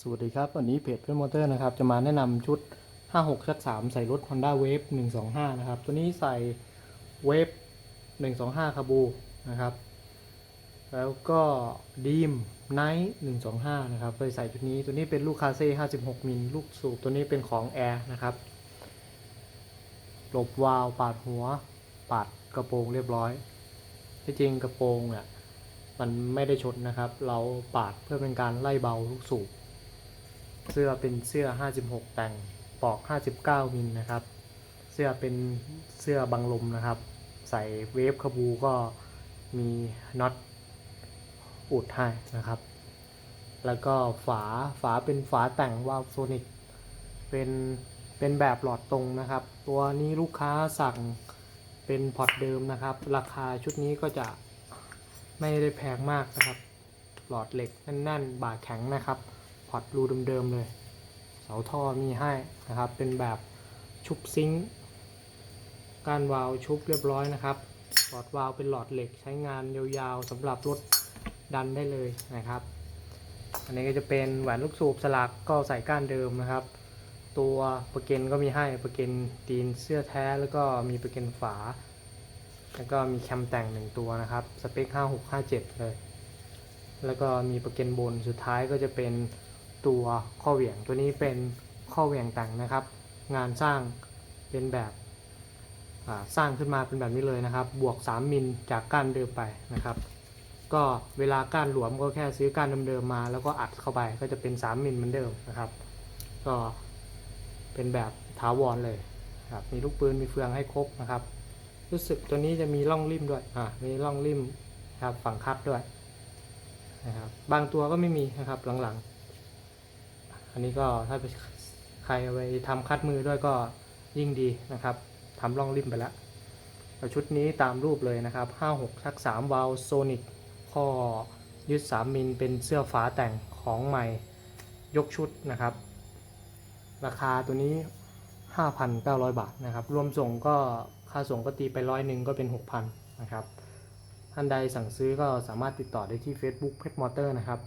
สวัสดีครับ วันนี้เพจเพื่อนมอเตอร์นะครับ จะมาแนะนำชุด 56ชัก3ใส่รถ Honda Wave 125 นะครับ ตัวนี้ใส่ Wave 125 คาบูนะครับ แล้วก็ดีมไนท์125 นะครับเคยใส่ชุดนี้ ตัวนี้เป็นลูกคาเซ่56 มิล ลูกสูบ ตัวนี้เป็นของแอร์นะครับหลบวาล์วปาดหัว ปาดกระโปรงเรียบร้อย ที่จริงกระโปรงเนี่ยมันไม่ได้ชนนะครับ เราปาดเพื่อเป็นการไล่เบาลูกสูบ เสื้อเป็นเสื้อ 56 แต่งปอก 59 มิลนะครับ เสื้อเป็นเสื้อบังลมนะครับ ใส่เวฟคาบูก็มีน็อตอุดให้นะครับ แล้วก็ฝาฝาเป็นฝาแต่งวาล์วโซนิกเป็นเป็นแบบหลอดตรงนะครับ ตัวนี้ลูกค้าสั่งเป็นพอร์ตเดิมนะครับ ราคาชุดนี้ก็จะไม่ได้แพงมากนะครับ หลอดเหล็กแน่นๆ บาดแข็งนะครับ อร์ตรูเดิมๆเลย เสาท่อมีให้นะครับ เป็นแบบชุบซิงค์การวาล์วชุบเรียบร้อยนะครับ หลอดวาล์วเป็นหลอดเหล็กใช้งานยาวๆสำหรับรถดันได้เลยนะครับ อันนี้ก็จะเป็นแหวนลูกสูบสลักก็ใส่ก้านเดิมนะครับ ตัวประเกนก็มีให้ประเกนตีนเสื้อแท้แล้วก็มีประเกนฝา แล้วก็มีแคมแต่งหนึ่งตัวนะครับสเปค 5657 เลย แล้วก็มีประเกนบนสุดท้ายก็จะเป็น ตัวข้อเหวี่ยงตัวนี้เป็นข้อเหวี่ยงแต่งนะครับ งานสร้างเป็นแบบสร้างขึ้นมาเป็นแบบนี้เลยนะครับ บวก 3 มิลจากก้านเดิมไปนะครับ ก็เวลาก้านหลวมก็แค่ซื้อก้านเดิมๆมา แล้วก็อัดเข้าไปก็จะเป็น 3 มิลเหมือนเดิมนะครับ ก็เป็นแบบถาวรเลยครับมีลูกปืนมีเฟืองให้ครบนะครับ รู้สึกตัวนี้จะมีร่องริมด้วยอ่ามีร่องริมครับฝั่งคัดด้วยนะครับบางตัวก็ไม่มีนะครับหลังๆ อันนี้ก็ถ้าใครไปทำคัดมือด้วยก็ยิ่งดีนะครับทำร่องริมไปแล้วแล้วชุดนี้ตามรูปเลยนะครับ 56ชัก3วาลโซนิกข้อยึด 3 มิลเป็นเสื้อฝาแต่งของใหม่ยกชุดนะครับ ราคาตัวนี้ 5,900 บาทนะครับ รวมส่งก็ค่าส่งก็ตีไปร้อยหนึ่งก็เป็น 6,000นะครับ ท่านใดสั่งซื้อก็สามารถติดต่อได้ที่ Facebook Pet Motor นะครับ